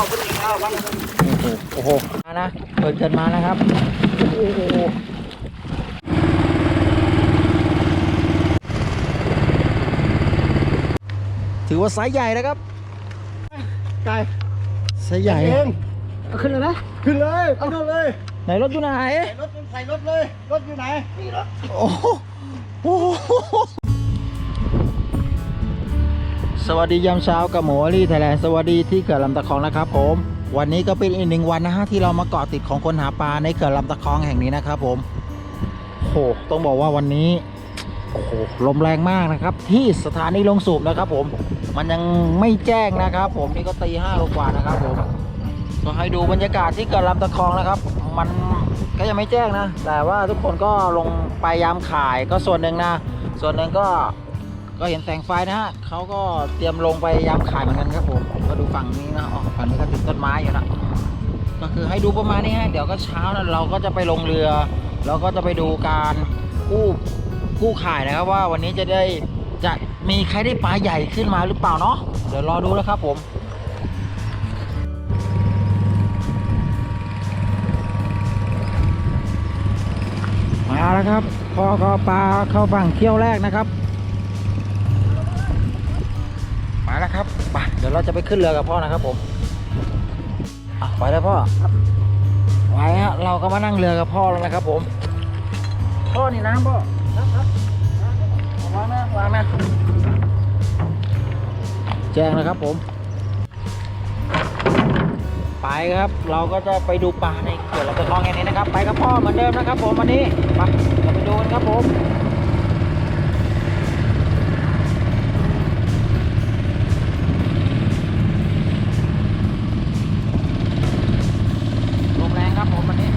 โอ้โหมานะ เปิดเกิดมานะครับ โอ้โหถือว่าไซส์ใหญ่นะครับไก่ไซส์ใหญ่เองเอาขึ้นเลยนะขึ้นเลยเอาขึ้นเลย ไหนรถอยู่ไหนใส่รถใส่รถเลย รถอยู่ไหนนี่รถโอ้โหโอ้โห สวัสดียามเช้ากับหมูอลี่ไทยแลนด์สวัสดีที่เขื่อนลำตะคองนะครับผม วันนี้ก็เป็นอีกหนึ่งวันนะฮะที่เรามาเกาะติดของคนหาปลาในเขื่อนลำตะคองแห่งนี้นะครับผมโอ้โหต้องบอกว่าวันนี้โอ้โหลมแรงมากนะครับ ที่สถานีลงสูบนะครับ ผม มันยังไม่แจ้งนะครับ ผมนี่ก็ตีห้ากว่านะครับ ผมก็ให้ดูบรรยากาศที่เกิดลำตะคองนะครับ มันก็ยังไม่แจ้งนะ แต่ว่าทุกคนก็ลงไปยามขายก็ส่วนหนึ่งนะ ส่วนหนึ่งก็ ก็เห็นแสงไฟนะฮะเขาก็เตรียมลงไปยามขายเหมือนกันครับผมก็ดูฝั่งนี้นะอ๋อฝั่งนี้ก็ติดต้นไม้อยู่นะก็คือให้ดูประมาณนี้ฮะเดี๋ยวก็เช้านะเราก็จะไปลงเรือแล้วก็จะไปดูการกู้กู้ขายนะครับว่าวันนี้จะได้จะมีใครได้ปลาใหญ่ขึ้นมาหรือเปล่าเนาะเดี๋ยวรอดูนะครับผมมาแล้วครับพ่อก็ปลาเข้าฝั่งเที่ยวแรกนะครับ มาแล้วครับไปเดี๋ยวเราจะไปขึ้นเรือกับพ่อนะครับผมไปแล้วพ่อไปฮะเราก็มานั่งเรือกับพ่อแล้วนะครับ ผม พ่อนี่น้ำพ่อครับวางนะวางนะแจ้งนะครับผม ไปครับ เราก็จะไปดูปลาในเขื่อนลำตะคองแห่งนี้นะครับ ไปกับพ่อเหมือนเดิมนะครับ ผมวันนี้ไปเราไปดูกันครับผมลมแรงครับผมวันนี้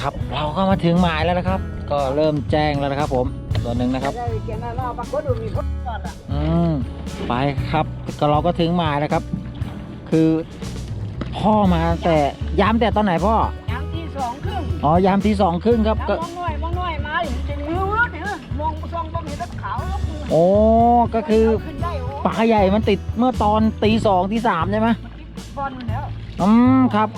ครับเราก็มา ถึงหมายแล้วนะครับ ก็เริ่มแจ้งแล้วนะครับ ผมส่วนหนึ่งนะครับได้เกียร์หน้ารอปรากฏดูมีคนก่อนอะอืมไปครับก็เราก็ถึงหมายแล้วครับ คือพ่อมาแต่ยามแต่ตอนไหนพ่อ ยามที่สองครึ่งอ๋อยามที่สองครึ่งครับแล้วก็มองหน่อยมองหน่อยมาถึงจะนิ้วรถเนี่ยมองซองบ้องเห็นรถขาวแล้วโอ้ก็คือขึ้นได้โอ้ปลาใหญ่มันติดเมื่อตอนตีสองตีสามใช่ไหมบอลมันแล้วอืมครับ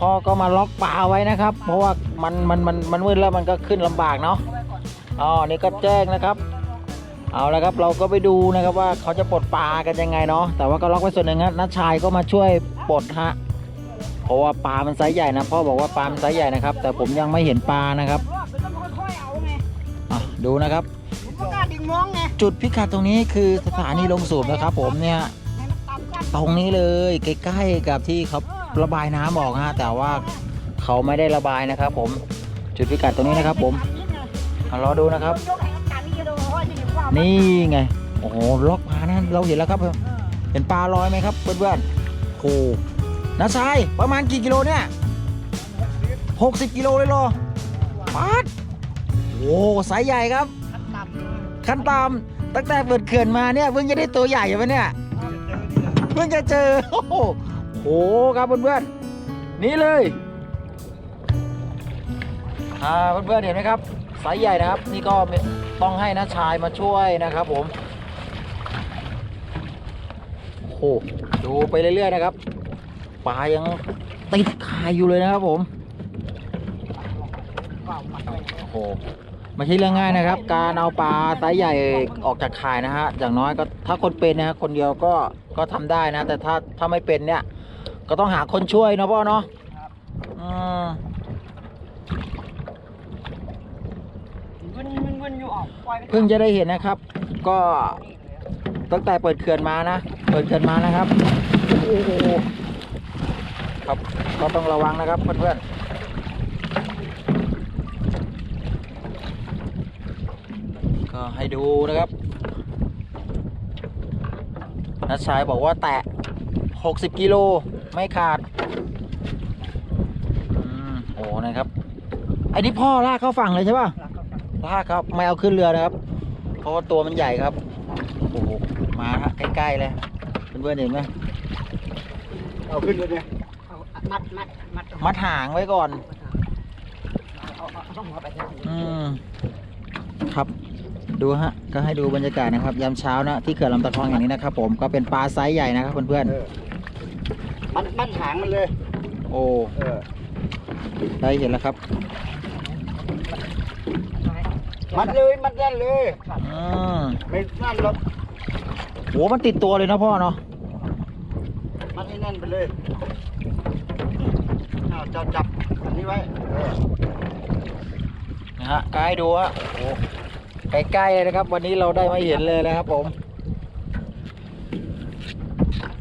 พ่อก็มาล็อกปลาไว้นะครับ เพราะว่ามันมันมันมันมืดแล้วมันก็ขึ้นลำบากเนาะอ๋อนี่ก็แจ้งนะครับ เอาละครับเราก็ไปดูนะครับว่าเขาจะปลดปลากันยังไงเนาะแต่ว่าก็ล็อกไว้ส่วนหนึ่งฮะน้าชายก็มาช่วยปลดฮะเพราะว่าปลามันไซส์ใหญ่นะพ่อบอกว่าปลามันไซส์ใหญ่นะครับ แต่ผมยังไม่เห็นปลานะครับรอบมันต้องค่อยๆเอาไงอะดูนะครับผมก็กล้าดึงมองไงจุดพิกัดตรงนี้คือสถานีลงสูบนะครับ ผมเนี่ยให้มันต่ำกันตรงนี้เลยใกล้ๆกับที่เขา ระบายน้ำออกฮะแต่ว่าเขาไม่ได้ระบายนะครับ ผมจุดพิกัดตรงนี้นะครับ ผมเอารอดูนะครับ นี่ไงโอ้โหล็อกมานะเราเห็นแล้วครับเห็นปลาลอยไหมครับเพื่อนๆโอ้น้าชายประมาณกี่กิโลเนี่ยหกสิบกิโลเลยหรอปัดโอ้สายใหญ่ครับต่ำขั้นตามตั้งแต่เปิดเขื่อนมาเนี่ยเพิ่งจะได้ตัวใหญ่ไหมเนี่ยเพิ่งจะเจอโอ้ โหโอ้โหครับเพื่อนๆนี่เลยอ่าเพื่อนๆเห็นไหมครับสายใหญ่นะครับ นี่ก็ต้องให้น้าชายมาช่วยนะครับผมโอ้โหดูไปเรื่อยๆนะครับปลายังติดคายอยู่เลยนะครับผมโอ้โหไม่ใช่เรื่องง่ายนะครับ การเอาปลาไซส์ใหญ่ออกจากขายนะฮะอย่างน้อยก็ถ้าคนเป็นนะฮะคนเดียวก็ก็ทำได้นะ แต่ถ้าถ้าไม่เป็นเนี่ย ก็ต้องหาคนช่วยเนาะพ่อเนาะอืมมันมันมันอยู่ออกปล่อยไปเพิ่งจะได้เห็นนะครับ ก็ตั้งแต่เปิดเขื่อนมานะ เปิดเขื่อนมานะครับโอ้โหครับก็ต้องระวังนะครับเพื่อนๆก็ให้ดูนะครับนัชชายบอกว่าแตะ 60 กิโล ไม่ขาดอืมโอ้นะครับไอ้นี่พ่อลากเข้าฝั่งเลยใช่ป่ะลากครับ ไม่เอาขึ้นเรือนะครับ เพราะว่าตัวมันใหญ่ครับ โอ้โห มาฮะใกล้ๆเลยเพื่อนๆเห็นไหมเอาขึ้นเลยเนี่ยเอามัดมัดมัดมัดหางไว้ก่อนเอาเอาเอาต้องหัวไปนะอืมครับดูฮะ ก็ให้ดูบรรยากาศนะครับ ยามเช้านะ ที่เขื่อนลำตะคองอย่างนี้นะครับผมก็เป็นปลาไซส์ใหญ่นะครับเพื่อนเออ มันมันหางมันเลยๆโอ้เออ ได้เห็นแล้วครับมันเลยมันแน่นเลยอืมไม่นั่นหรอกโหมันติดตัวเลยนะพ่อเนาะมันให้แน่นไปเลยเอาจับจับอันนี้ไว้เออนะฮะก็ให้ดูฮะโอ้ใกล้ๆเลยนะครับ วันนี้เราได้มาเห็นเลยนะครับผม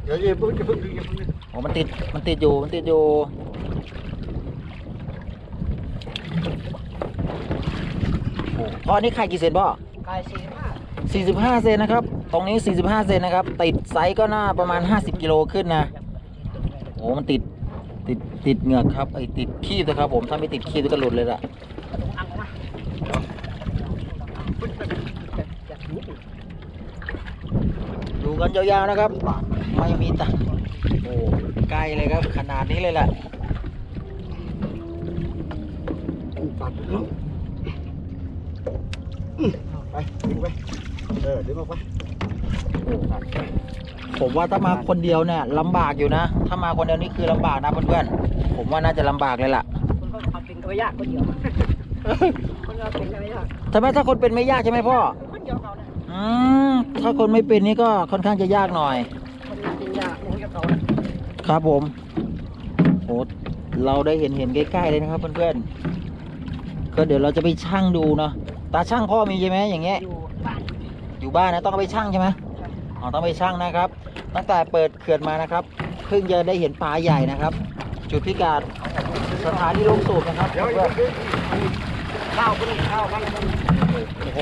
เดี๋ยวอย่าเพิ่งอย่าเพิ่งอย่าเพิ่ง โอ้มันติด มันติดอยู่ มันติดอยู่โอ้พ่อนี่ไข่กี่เซนพ่อกายสี่สิบห้า45เซนนะครับ ตรงนี้45เซนนะครับ ติดไซส์ก็น่าประมาณ50กิโลขึ้นนะ โอ้มันติด ติด ติดเหงือกครับ ไอ้ติดขี้ตัวครับผม ถ้าไม่ติดขี้ตัวก็หลุดเลยล่ะอังมาดูกันยาวๆนะครับ ไม่มีตังค์โอ้ ใกล้เลยครับ ขนาดนี้เลยแหละปัดเนาะอืมเอาไปดึงไปเออดึงออกไปผมว่าถ้ามาคนเดียวเนี่ยลำบากอยู่นะ ถ้ามาคนเดียวนี่คือลำบากนะเพื่อนๆผมว่าน่าจะลำบากเลยล่ะคนก็เอาเป็นก็ไม่ยากคนเดียวคนก็เอาเป็นก็ไม่ยากทำไมถ้าคนเป็นไม่ยากใช่ไหมพ่อคนเดียวเขาเนี่ยอืมถ้าคนไม่เป็นนี่ก็ค่อนข้างจะยากหน่อย ครับผมโอ้เราได้เห็นเห็นใกล้ๆเลยนะครับเพื่อนๆก็เดี๋ยวเราจะไปชั่งดูเนาะตาช่างพ่อมีใช่ไหมอย่างเงี้ยอยู่บ้านอยู่บ้านนะต้องเอาไปชั่งใช่ไหมอ๋อต้องไปชั่งนะครับ ตั้งแต่เปิดเขื่อนมานะครับเพิ่งจะได้เห็นปลาใหญ่นะครับ จุดพิกัดสถานีลงสูบนะครับเดี๋ยวอย่าเพิ่งอันนี้ข้าวมันข้าวมันโอ้โห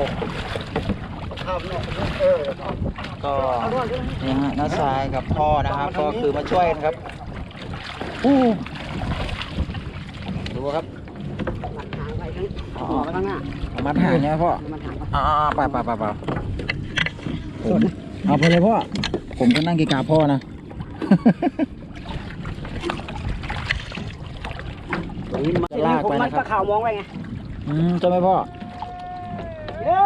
ก็เอาด้วยด้วยนี่ฮะน้าชายกับพ่อนะครับก็คือมาช่วยกันครับอู้ดูครับมัดหางไปทั้งหัวไปข้างหน้าเอามัดหางใช่ไหมพ่อมันหางไปอ่าไปไปไปไปผมเอาไปเลยพ่อ ผมก็นั่งกีกาพ่อนะตรงนี้มันจะลากไปมันะนคก็รับข่าวมองไว้ไง อืมใช่ไหมพ่อ เย้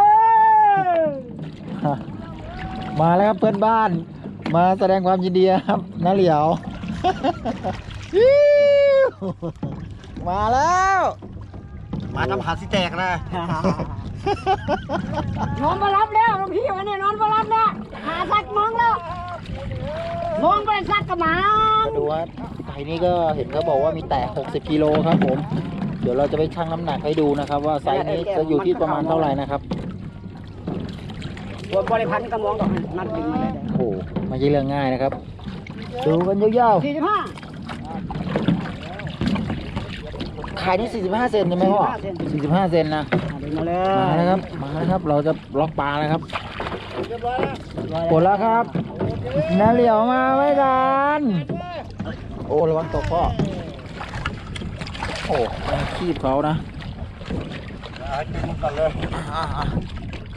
ฮะ มาแล้วครับเพื่อนบ้าน มาแสดงความยินดีครับน้าเหลียวอิ๊วมาแล้ว มาทำหาสิแตกนะ นอนมารับแล้วหลวงพี่วันนี้นอนมารับแล้วหาสักมองแล้วมองไปสักกระหมังมาดูว่าไก่นี้ก็เห็นเขาบอกว่ามีแตก60กิโลครับผม เดี๋ยวเราจะไปชั่งน้ำหนักให้ดูนะครับ ว่าไซส์นี้จะอยู่ที่ประมาณเท่าไหร่นะครับ หัวบริพันธ์ก็มองดอกนัดดึงมาเลยโอ้โหไม่ใช่เรื่องง่ายนะครับ ดูกันยาวสี่สิบห้าๆขายนี่45 เซนใช่ไหมพ่อ45 เซนนะดึงมาเลยมาแล้วครับมาแล้วครับ เราจะล็อกปลาแล้วครับกดแล้วครับน้าเหลียวมาไม่ทันโอ้ระวังตกพ่อโอ้ยังคีบเขานะ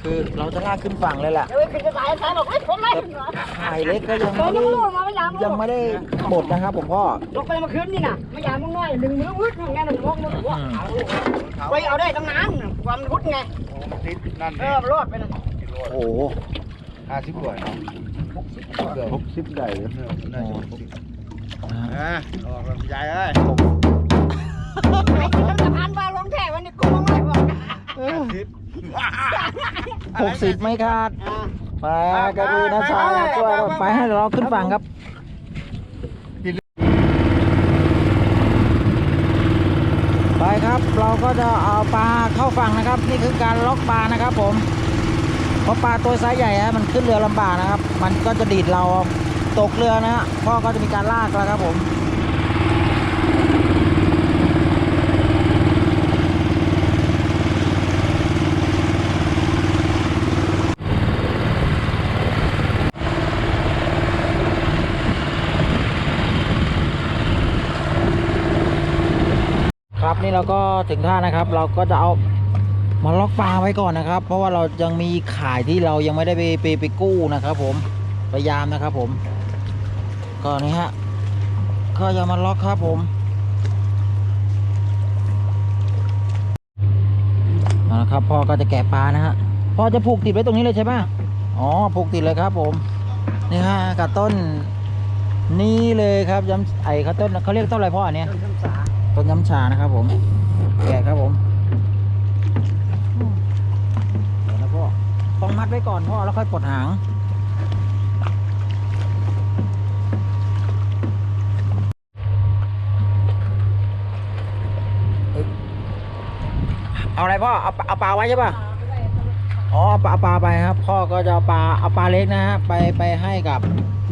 หากินกันเลยอ่าๆคือเราจะลากขึ้นฝั่งเลยแหละเดี๋ยวขึ้นจะสายสายบอกเฮ้ยผมไล่ขึ้นเหรอไข่เล็กก็ยังเดี๋ยวไม่ยังได้รู้มาไม่ยามยังไม่ได้บดนะครับผมพ่อลงไปมาคืนนี่น่ะไม่ยามมึงน้อยดึงมือวึดมึงไงหนึ่งมองมึงหัวเอาไปเอาได้ตั้งนานความวุดไงโอ้มันติดนั่นเอเอองรอดไปเลยโอ้โหห้าสิบกว่าหกสิบได้เลยน่าจะหกสิบอ่าออกแล้วใหญ่เอ้ยไอ้ที่ทำสะพานบาลงแท่วันนี้กูมองไม่บอกสิบ หกสิบไม่ขาดอ่าไปกระดูนะชายช่วยไปให้เราขึ้นฝั่งครับไปครับเราก็จะเอาปลาเข้าฝั่งนะครับ นี่คือการล็อกปลานะครับ ผมเพราะปลาตัวไซส์ใหญ่ฮะมันขึ้นเรือลำบากนะครับ มันก็จะดีดเราตกเรือนะฮะพ่อก็จะมีการลากแล้วครับผม เราก็ถึงท่านะครับ เราก็จะเอามาล็อกปลาไว้ก่อนนะครับ เพราะว่าเรายังมีขายที่เรายังไม่ได้ไปไปไปกู้นะครับ ผมพยายามนะครับ ผมก็นี่ฮะก็จะมาล็อกครับผมเอาละครับพ่อก็จะแกะปลานะฮะพ่อจะผูกติดไว้ตรงนี้เลยใช่ไหมอ๋อผูกติดเลยครับ ผมนี่ฮะกับต้นนี่เลยครับย้ำไอ้เขาต้นเขาเรียกต้นอะไรพ่ออันเนี้ยต้นคำสา ต้นย้ำชานะครับผม แกะครับผมเดี๋ยวนะพ่อต้องมัดไว้ก่อนพ่อแล้วค่อยปลดหางเอาอะไรพ่อเอาเอาปลาไว้ใช่ป่ะอ๋อเอาปลาปลาไปครับ พ่อก็จะเอาปลาเอาปลาเล็กนะฮะไปไปให้กับ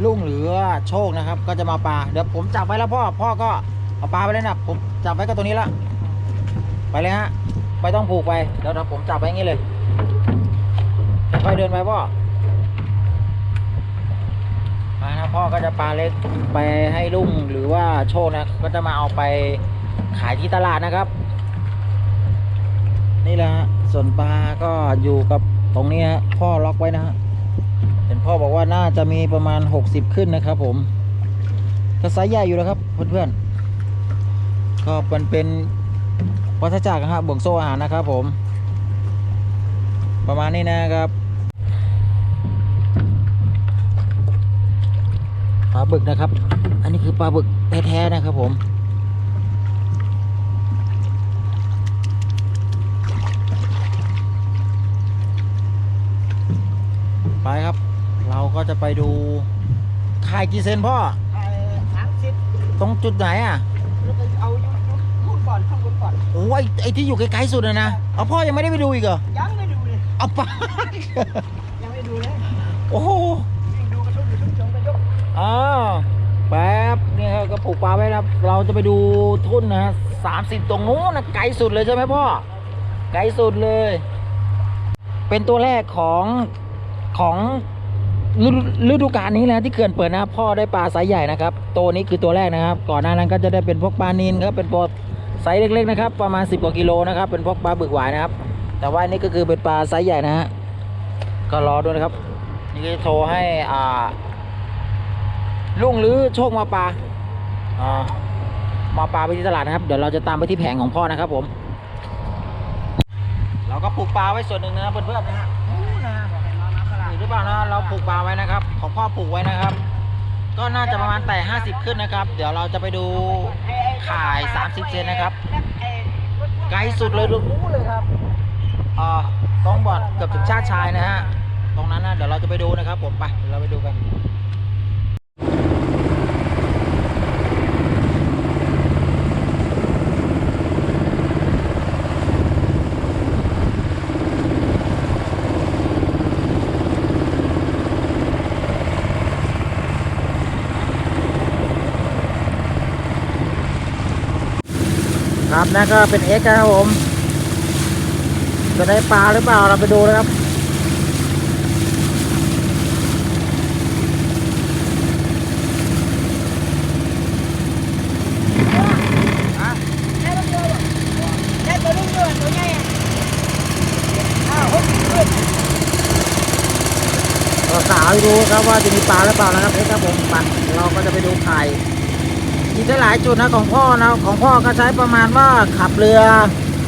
ลุงหรือโชคนะครับ ก็จะมาปลาเดี๋ยวผมจับไว้แล้วพ่อพ่อก็ เอาปลาไปเลยนะผมจับไว้ก็ตรงนี้ละไปเลยฮะไม่ต้องผูกไปเดี๋ยวเดี๋ยวผมจับไว้อย่างนี้เลยค่อยเดินไปพ่อมานะพ่อก็จะปลาเล็กไปให้ลุงหรือว่าโชคนะก็จะมาเอาไปขายที่ตลาดนะครับ นี่แหละฮะส่วนปลาก็อยู่กับตรงนี้ฮะพ่อล็อกไว้นะฮะเห็นพ่อบอกว่าน่าจะมีประมาณ 60 ขึ้นนะครับ ผมก็ไซส์ใหญ่อยู่แล้วครับเพื่อนๆ ก็เป็นเป็นวัฏจักรนะฮะบ่วงโซ่อาหารนะครับผม ประมาณนี้นะครับปลาบึกนะครับ อันนี้คือปลาบึกแท้ๆนะครับผม ไปครับ เราก็จะไปดูขายกี่เซนพ่อไอ้สามสิบตรงจุดไหนอะ แล้วก็เอาอยู่นู่นก่ อนข้างบนก่อนโอ้ยไอ้ที่อยู่ไกลๆสุดเลยนะเอาพ่อยังไม่ได้ไปดูอีกเหรอยังไม่ดูเลยเอาไปยังไม่ดูเลยโอ้โหยิ่งดูกระทุ้งกระทุ้งชงกระยกอ้าวแป๊บนี่ครับก็ผูกปลาไว้นะครับ เราจะไปดูทุ่นนะฮะสามสิบตรงนู้นนะไกลสุดเลยใช่ไหมพ่อไกลสุดเลย เป็นตัวแรกของของฤดูฤดูกาลนี้แหละที่เขื่อนเปิดนะครับพ่อได้ปลาไซส์ใหญ่นะครับ ตัวนี้คือตัวแรกนะครับ ก่อนหน้านั้นก็จะได้เป็นพวกปลานินครับเป็นพวก ไซส์เล็กๆนะครับ ประมาณ 10 กว่ากิโลนะครับ เป็นพวกปลาบึกหวายนะครับ แต่ว่านี่ก็คือเป็นปลาไซส์ใหญ่นะฮะ ก็รอด้วยนะครับ นี่ก็จะโทรให้อ่าลุงหรือโชคมาปลาอ่ามาปลาไปที่ตลาดนะครับ เดี๋ยวเราจะตามไปที่แผงของพ่อนะครับผม เราก็ปลูกปลาไว้ส่วนหนึ่งนะครับเพื่อนๆนะฮะนู่นะเห็นหรือเปล่านะ เราปลูกปลาไว้นะครับ ของพ่อปลูกไว้นะครับ ก็น่าจะประมาณแต่50 ขึ้นนะครับ เดี๋ยวเราจะไปดูข่าย 30 เซนนะครับ ไกลสุดเลยตรงนู้นเลยครับอ่าตรงบอดเกือบถึงชาติชายนะฮะ ตรงนั้นนะเดี๋ยวเราจะไปดูนะครับผมไปเดี๋ยวเราไปดูกัน นั่นก็เป็นเอ็กซ์ครับผม จะได้ปลาหรือเปล่าเราไปดูนะครับได้ตัวเดียวได้ตัวนึงด้วยตัวใหญ่อะอ้าวหกสิบขึ้นก็สาวดูครับว่าจะมีปลาหรือเปล่านะครับเอ็กครับผมไปเราก็จะไปดูไข่ อีกหลายจุดนะของพ่อนะของพ่อก็ใช้ประมาณว่าขับเรือ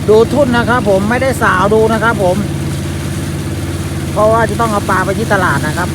ดูทุ่นนะครับ ผมไม่ได้สาวดูนะครับ ผม เพราะว่าจะต้องเอาปลาไปที่ตลาดนะครับ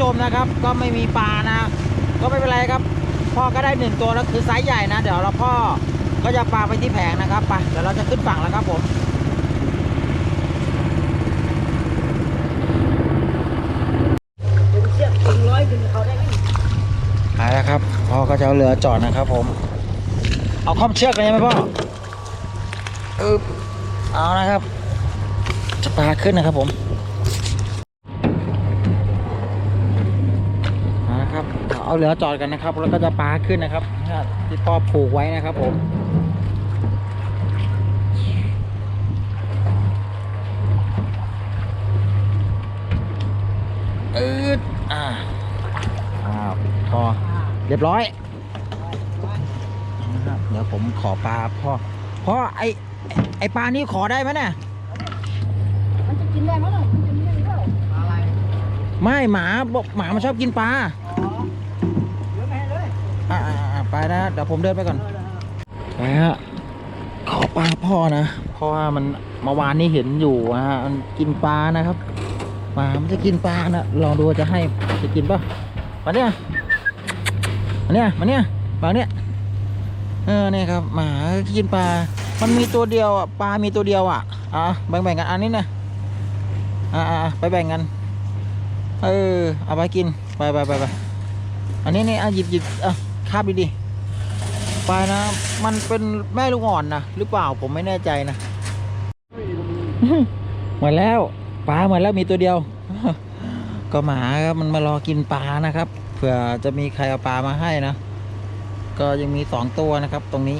จมนะครับ ก็ไม่มีปลานะ ก็ไม่เป็นไรครับ พ่อก็ได้หนึ่งตัวแล้วคือไซส์ใหญ่นะ เดี๋ยวเราพ่อก็จะปลาไปที่แผงนะครับไปเดี๋ยวเราจะขึ้นฝั่งแล้วครับผมดึงเชือกดึงร้อยดึงเขาได้ไหมเอาละครับพ่อก็จะเอาเรือจอดนะครับผม เอาข้อมเชือกเลยไหมพ่อเออเอานะครับ จะปลาขึ้นนะครับผม เอาเรือจอดกันนะครับ แล้วก็จะปลาขึ้นนะครับที่พ่อผูกไว้นะครับผมเอออ่าอ้าวพอเรียบร้อยนะครับเดี๋ยวผมขอปลาพ่อพ่อไอไอ้ไอปลานี่ขอได้ไหมเนี่ยมันจะกินได้ไหมล่ะมันจะกินได้หรือเปล่าอะไรไม่หมาบอกหมามันชอบกินปลาาไปนะ เดี๋ยวผมเดินไปก่อนไปฮะขอปลาพ่อนะ เพราะว่ามันเมื่อวานนี้เห็นอยู่ฮะมันกินปลานะครับหมามันจะกินปลานะลองดูจะให้จะกินป่ะมาเนี่ยมาเนี่ยมาเนี่ยปลาเนี่ยเออเนี่ยครับหมากินปลา มันมีตัวเดียวอะปลา มีตัวเดียวอะอะแบ่งๆกันอันนี้นะอ่าอ่าไปแบ่งกันเออเอาไปกินไปไปไปไปอันนี้นี่อะหยิบหยิบอะคาบดีๆ ไปนะ มันเป็นแม่ลูกอ่อนนะหรือเปล่าผมไม่แน่ใจนะเหมือนแล้วปลาเหมือนแล้วมีตัวเดียว ก็หมาครับมันมารอกินปลานะครับ เผื่อจะมีใครเอาปลามาให้นะก็ยังมีสองตัวนะครับ ตรงนี้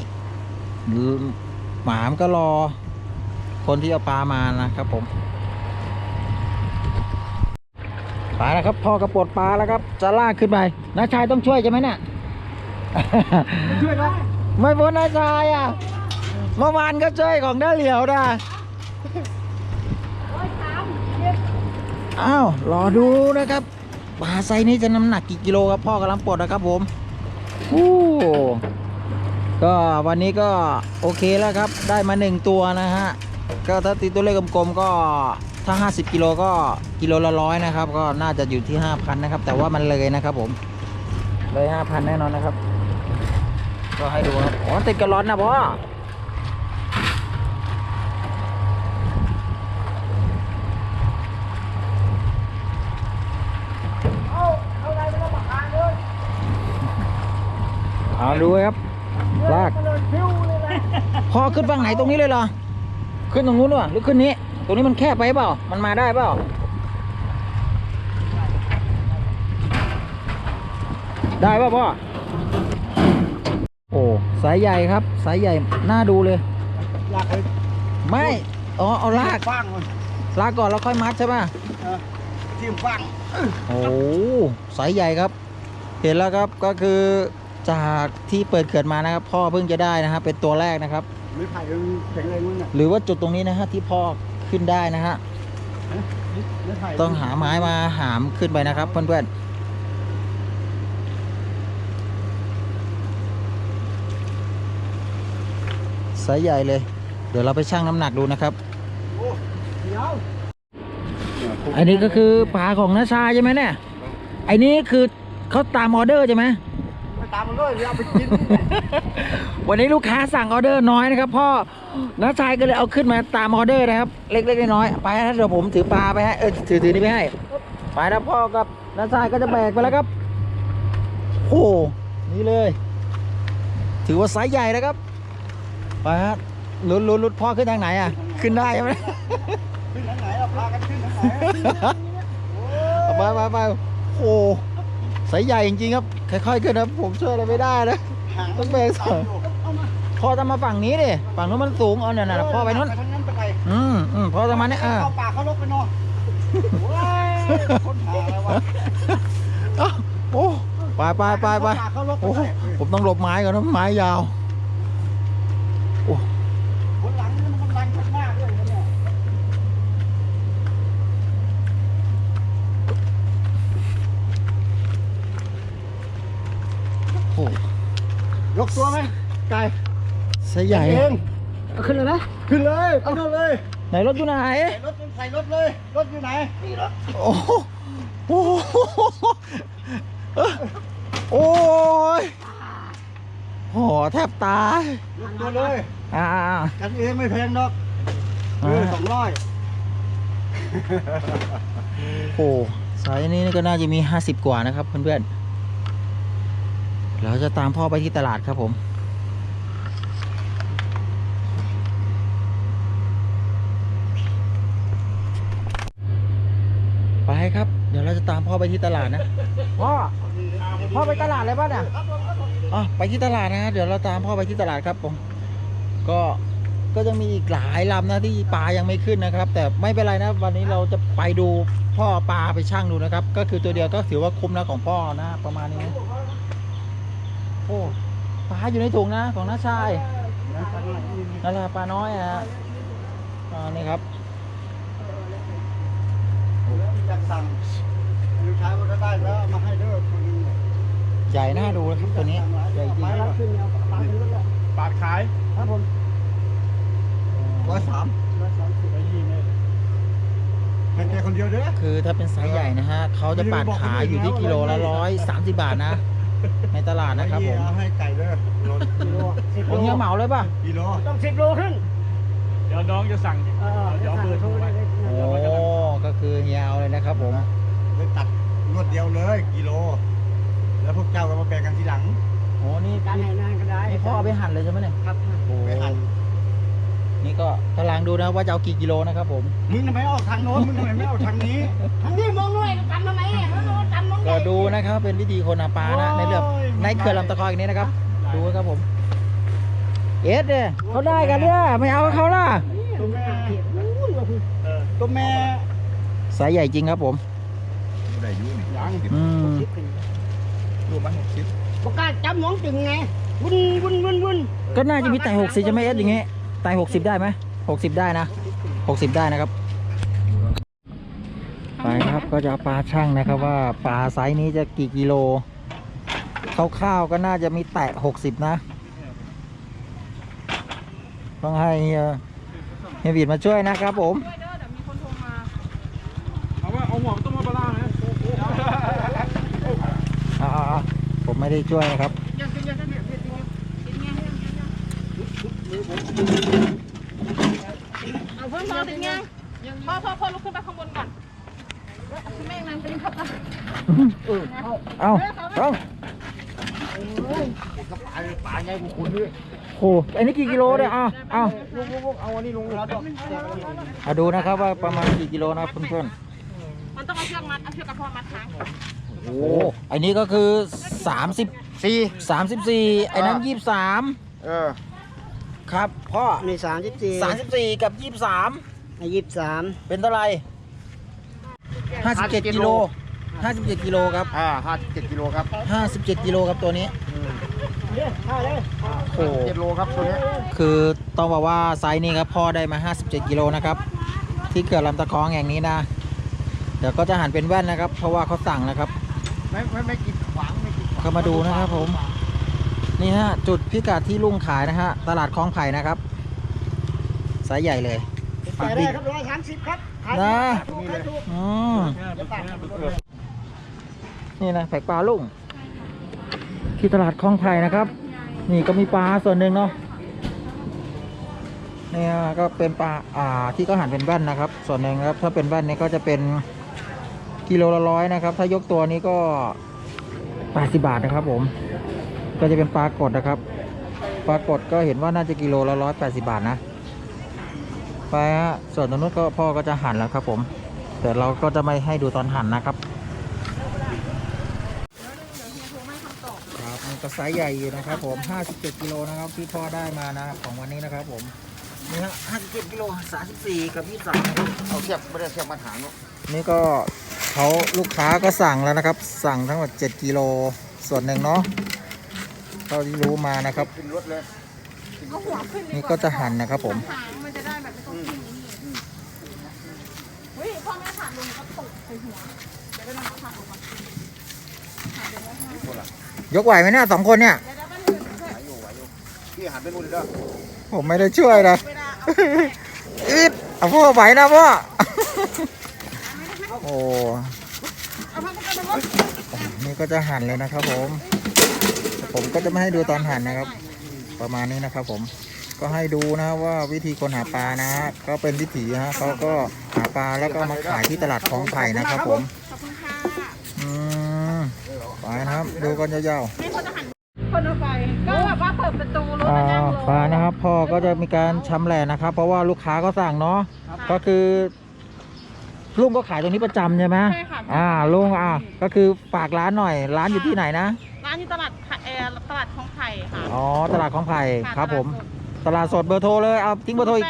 หรือหมามก็รอ คนที่เอาปลามานะครับผมไปแล้วครับพอกระปวดปลาแล้วครับ จะลากขึ้นไปน้าชายต้องช่วยใช่ไหมเนี่ย ได้ไม่พ้นน้าชายอะเมื่อวานก็ช่วยของน้าเหลียวนะร้อา้าวรอดูนะครับปลาไซนี้จะน้ำหนักกี่กิโลครับพ่อกำลังปลดนะครับผมอู้ก็วันนี้ก็โอเคแล้วครับ ได้มาหนึ่งตัวนะฮะก็ถ้าตีตัวเลขกลมๆก็ถ้า 50 กิโลก็กิโลละร้อยนะครับ ก็น่าจะอยู่ที่ 5,000 นะครับ แต่ว่ามันเลยนะครับผม เลย 5,000 แน่นอนนะครับ ก็ให้ดูครับ อ๋อติดกระร้อนนะพ่อเอาเอาอะไรไปแล้วมาทานเลยเอาดูครับลากเดินพิ้วเลยนะพอขึ้นฝั่งไหนตรงนี้เลยเหรอ ขึ้นตรงนู้นวะหรือขึ้นนี้ ตรงนี้มันแคบไปเปล่า มันมาได้เปล่า ได้ป่ะพ่อโอ้ สายใหญ่ครับ สายใหญ่น่าดูเลย อยากไปไม่ อ๋อ เอาลากฟังมันลากก่อนแล้วค่อยมัดใช่ป่ะเออทีมฟังโอ้สายใหญ่ครับ เห็นแล้วครับก็คือจากที่เปิดเกิดมานะครับ พ่อเพิ่งจะได้นะครับเป็นตัวแรกนะครับไม่ไผ่มันแข็งแรงมั้งน่ะหรือว่าจุดตรงนี้นะฮะที่พ่อขึ้นได้นะฮะไม่ไผ่ต้องหาไม้มาหามขึ้นไปนะครับเพื่อนๆ ไซส์ใหญ่เลย เดี๋ยวเราไปชั่งน้ำหนักดูนะครับโอ้เดี๋ยวอันนี้ก็คือปลาของนาชาใช่ไหมเนี่ยไอ้นี้คือเขาตามออเดอร์ใช่ไหมไปตามมันเลยเดี๋ยวเอาไปกิน วันนี้ลูกค้าสั่งออเดอร์น้อยนะครับ พ่อน้าชายก็เลยเอาขึ้นมาตามออเดอร์นะครับ เล็กๆน้อยๆไปนะเดี๋ยวผมถือปลาไปให้เออถือถือนี่ไปให้ไปนะพ่อกับน้าชายก็จะแบกไปแล้วครับโอ้โหนี่เลย ถือว่าไซส์ใหญ่นะครับไปฮะลุ้นลุ้นลุ้นพ่อขึ้นทางไหนอะ ขึ้นได้ใช่ไหมขึ้นทางไหนเราพากันขึ้นทางไหนไปไปไปโอ้โหไซส์ใหญ่จริงๆครับ ค่อยๆขึ้นนะผมช่วยอะไรไม่ได้นะหางต้องแบกสองเอามาพ่อจะมาฝั่งนี้ดิฝั่งนู้นมันสูงเอาเนี่ยนะพ่อไปนู้นทางนั้นไปไกลอืมอืมพ่อจะมาเนี่ยอ่าเข้าป่าเข้าลกไปนอนโอ้ยคนหาอะไรวะเอ้าโอ้ไปไปไปไปเข้าป่าเข้าลกไปโอ้ได้ผมต้องหลบไม้ก่อนนะไม้ยาว คนหลังนี่มันกำลังชักหน้าด้วยนะเนี่ย โโอ้ยกตัวไหมไก่ไซส์ใหญ่ เองเอาขึ้นเลยนะ ขึ้นเลยไปนู่นเลยไหนรถอยู่ไหน ใส่รถใส่รถเลย รถอยู่ไหนนี่รถโอ้โหโอ้โหโอ้ยโหแทบตายยกตัวเลยอ่ากันเองไม่แพงดอกเออสองร้อยโอ้สายนี้ก็น่าจะมี 50 กว่านะครับเพื่อนๆ เราจะตามพ่อไปที่ตลาดครับผม ไปครับ เดี๋ยวเราจะตามพ่อไปที่ตลาดนะ พ่อ พ่อไปตลาดเลยป่ะเนี่ยอ๋อไปที่ตลาดนะฮะเดี๋ยวเราตามพ่อไปที่ตลาดครับผม ก็ก็จะมีอีกหลายลำนะที่ปลายังไม่ขึ้นนะครับ แต่ไม่เป็นไรนะวันนี้เราจะไปดูพ่อปลาไปช่างดูนะครับ ก็คือตัวเดียวก็ถือว่าคุ้มนะของพ่อนะประมาณนี้นะ โอ้ปลาอยู่ในถุงนะของน้าชายนั่นแหละปลาน้อยนะฮะอ่านี่ครับอยากสั่งลูกชายว่าถ้าได้แล้วเอามาให้เด้อคนนึงเนี่ยใหญ่น่าดูนะครับตัวนี้ใหญ่จริงไปรับขึ้นเนี่ยปลาขึ้นรถเลยปาดขายครับผมร้อยสามร้อยสามสิบไปยี่เมตรเป็นแกคนเดียวเด้อคือถ้าเป็นไซส์ใหญ่นะฮะเขาจะปาดขายอยู่ที่กิโลละร้อยสามสิบบาทนะ ในตลาดนะครับผมเอาให้ไก่เด้อโลกิโลสิบผมเงี้ยเหมาเลยป่ะกิโลต้องสิบโลครึ่งเดี๋ยวน้องจะสั่งเออเดี๋ยวเอาเบอร์โทรไว้โอ้ก็คือเฮียเอาเลยนะครับผมเลยตัดรวดเดียวเลยกิโล แล้วพวกเจ้าก็มาแบ่งกันทีหลังโอ้นี่การให้นานก็ได้นี่พ่อเอาไปหั่นเลยใช่ไหมเนี่ยครับโอ้ไปหั่นนี่ก็กำลังดูนะว่าจะเอากี่กิโลนะครับผม มึงทำไมออกทางโน้นมึงทำไมไม่ออกทางนี้ทั้งนี้มองหน่อยกันทำไมอะมองกันมอง ก็ดูนะครับ เป็นวิธีคนหาปลานะในเรื่องในเขื่อนลำตะคอยอย่างนี้นะครับ ดูครับผมเอสเนี่ยเขาได้กันเนี่ยไม่เอาเขาล่ะตัวแม่ตัวแม่สายใหญ่จริงครับผมได้ยุ่นี่ยังอืมตัวมันหกสิบประกาศจำหมองจึงไงวุ่นวุ่นวุ่นวุ่นก็น่าจะมีไต่หกสิบจะไหม่เอสอย่างงี้ไต่หกสิบได้ไหมหกสิบได้นะหกสิบได้นะครับ ไปครับก็จะเอาปลาช่างนะครับว่าปลาไซส์นี้จะกี่กิโลคร่าวๆก็น่าจะมีแตะหกสิบนะ ต้องให้เฮียเฮียบีดมาช่วยนะครับผมเอาว่าเอาหัวมันต้องมาปลาล่าไหมอ่าผมไม่ได้ช่วยนะครับเอาเพิ่มพอถึงยังพ่อพ่อพ่อลุกขึ้นไปข้างบนก่อนคุณแม่นั่งเป็นขับตาเอาต้องก็ปลาปลาใหญ่กว่าคุณด้วยโอ้อันนี้กี่กิโลเนี่ยเอาเอาลูกลูกเอาอันนี้ลงแล้วเอาดูนะครับว่าประมาณกี่กิโลนะเพื่อนมันต้องเอาเชือกมัดเอาเชือกกระพอมัดค้างโอ้อันนี้ก็คือ30สี่34ไอ้นั้น23เออครับพ่อมีสามสิบสี่กับ23ยี่สิบสามเป็นเท่าไหร่ 57กิโล57กิโลครับอ่าห้าเจ็ดกิโลครับ57กิโลครับตัวนี้เนี่ยมาเลยโอ้ เจ็ดโลครับตัวนี้คือต้องบอกว่าไซส์นี้ครับพ่อได้มา 57กิโลนะครับที่เขื่อนลำตะคองแห่งนี้นะเดี๋ยวก็จะหันเป็นแว่นนะครับ เพราะว่าเขาสั่งนะครับ ไม่ไม่ไม่กินขวางไม่กินขวางเข้ามาดูนะครับผม นี่ฮะจุดพิกัดที่ลุงขายนะฮะตลาดคลองไผ่นะครับไซส์ใหญ่เลยใส่ได้ครับร้อยสามสิบครับขาย นะอืมนี่นะแผกปลาลุงที่ตลาดคลองไผ่นะครับ นี่ก็มีปลาส่วนหนึ่งเนาะนี่ก็เป็นปลาอ่าที่ก็หั่นเป็นแว่นนะครับ ส่วนหนึ่งครับ ถ้าเป็นแว่นนี่ก็จะเป็นกิโลละร้อยนะครับ ถ้ายกตัวนี้ก็80บาทนะครับผม ก็จะเป็นปลากดนะครับ ปลากดก็เห็นว่าน่าจะกิโลละร้อยแปดสิบาทนะ ไปฮะส่วนตรงนู้นก็พ่อก็จะหั่นแล้วครับผม แต่เราก็จะไม่ให้ดูตอนหั่นนะครับครับมันก็ไซส์ใหญ่อยู่นะครับผม 57กิโลนะครับที่พ่อได้มานะของวันนี้นะครับผมนี่ฮะ57กิโล34 กับ23นะครับเอาเทียบไม่ได้เทียบมาถางเนาะนี่ก็เขาลูกค้าก็สั่งแล้วนะครับ สั่งทั้งหมด7กิโลส่วนหนึ่งเนาะเท่าที่รู้มานะครับ ขึ้นรถเลย เอาหัวขึ้นดีนี่ว่าก็จะหั่นนะครับผม หางมันจะได้ ยกไหวไหมเนี่ยสองคนเนี่ยพี่หันไปนู่นเลยเด้อผมไม่ได้ช่วยนะอาอึดเอาพ่อไหวนะพ่อโอ้นี่ก็จะหั่นเลยนะครับผม ผมก็จะไม่ให้ดูตอนหั่นนะครับ ประมาณนี้นะครับผม ก็ให้ดูนะว่าวิธีคนหาปลานะ ก็เป็นวิถีฮะเขาก็หาปลาแล้วก็มาขายที่ตลาดคลองไผ่นะครับผมขอบคุณค่ะอืมไปนะครับดูกันยาวนี่เขาจะหันคนเอาไปก็แบบว่าเปิดประตูรถๆอ่าแล้วนั่งลงปลานะครับพ่อก็จะมีการชำแหละนะครับ เพราะว่าลูกค้าก็สั่งเนาะก็คือลุงก็ขายตรงนี้ประจำใช่ไหมใช่ค่ะอ่าลุงอ่าก็คือฝากร้านหน่อย ร้านอยู่ที่ไหนนะ ร้านอยู่ตลาดเออตลาดคลองไผ่ค่ะ อ๋อ ตลาดของไผ่ะครับผม ตลาดสดตลาดสดเบอร์โทรเลยเอาทิ้งเบอร์โทรอีก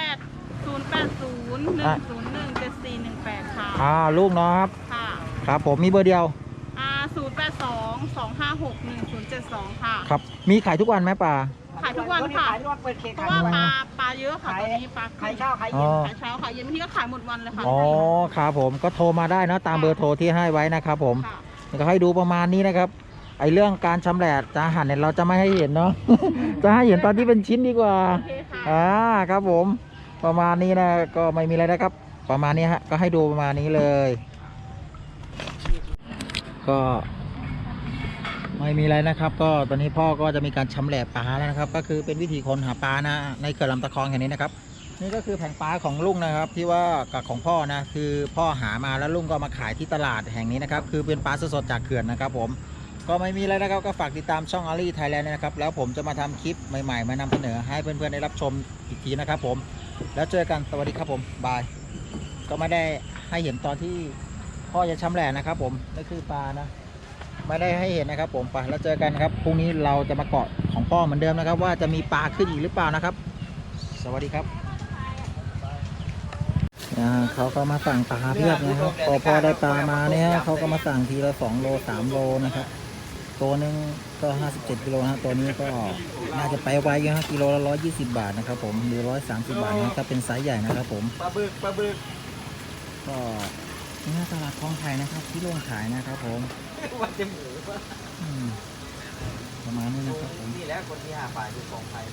ศูนย์แปดศูนย์หนึ่งศูนย์หนึ่งเจ็ดสี่หนึ่งแปดค่ะ อ่าลูกเนาะครับ ค่ะครับ ผมมีเบอร์เดียว อ่าศูนย์แปดสองสองห้าหกหนึ่งศูนย์เจ็ดสองค่ะ ครับ มีขายทุกวันไหมป่า ขายทุกวันค่ะ ขายทุกวันเปิดเค้กเพขาราะยว่าทุกวันปลาปลาเยอะค่ะตอนนี้ปลาขายเช้าขายอ๋เย็อนขายเช้าขายเย็นบางทีก็ขายหมดวันเลยค่ะอ๋อครับผมก็โทรมาได้เนอะตามเบอร์โทรที่ให้ไว้นะครับผมค่ะ ก็ให้ดูประมาณนี้นะครับ ไอเรื่องการชำแหละจะหั่นเนี่ยเราจะไม่ให้เห็นเนาะ จะให้เห็นตอนที่เป็นชิ้นดีกว่าโอเคค่ะ อ่าครับผม ประมาณนี้นะก็ไม่มีอะไรนะครับ ประมาณนี้ฮะก็ให้ดูประมาณนี้เลย ก็ไม่มีอะไรนะครับ ก็ตอนนี้พ่อก็จะมีการชำแหละปลาแล้วนะครับ ก็คือเป็นวิธีคนหาปลานะในเขื่อนลำตะคองแห่งนี้นะครับ นี่ก็คือแผงปลาของลุงนะครับ ที่ว่ากับของพ่อนะคือพ่อหามาแล้วลุงก็มาขายที่ตลาดแห่งนี้นะครับ คือเป็นปลาสดๆจากเขื่อนนะครับผม ก็ไม่มีอะไรนะครับก็ฝากติดตามช่องอารีไทยแลนด์นะครับ แล้วผมจะมาทำคลิปใหม่ๆ มานำเสนอให้เพื่อนๆได้รับชมอีกทีนะครับผม แล้วเจอกันสวัสดีครับผมบาย ก็ไม่ได้ให้เห็นตอนที่พ่อจะชำแหละนะครับ ผมนี่นคือปลานะไม่ได้ให้เห็นนะครับ ผมไปแล้วเจอกันครับพรุ่งนี้เราจะมาเกาะของพ่อเหมือนเดิมนะครับ ว่าจะมีปลาขึ้นอีกหรือเปล่านะครับ สวัสดีครับอ่าเขาก็มาสั่งปลาเพียบนะครับพอพอได้ปลามาเนี่ยเขาก็มาสั่งทีละสองโลสามโลนะครับ ตัวหนึงก็ห้าสิบเจ็ดกิโลนะฮะตัวนี้ก็น่าจะไปไวอยู่ฮะกิโลละร้อยยี่สิบบาทนะครับผมหรือร้อยสามสิบบาทนะถ้าเป็นไซส์ใหญ่นะครับผมปลาบึกปลาบึกก็นี่นะตลาดคลองไผ่นะครับ ที่โรงขายนะครับผมว่าจะหมูอืมประมาณนี้นะครับผมนี่แหละคนที่หาปลาอยู่ของไทย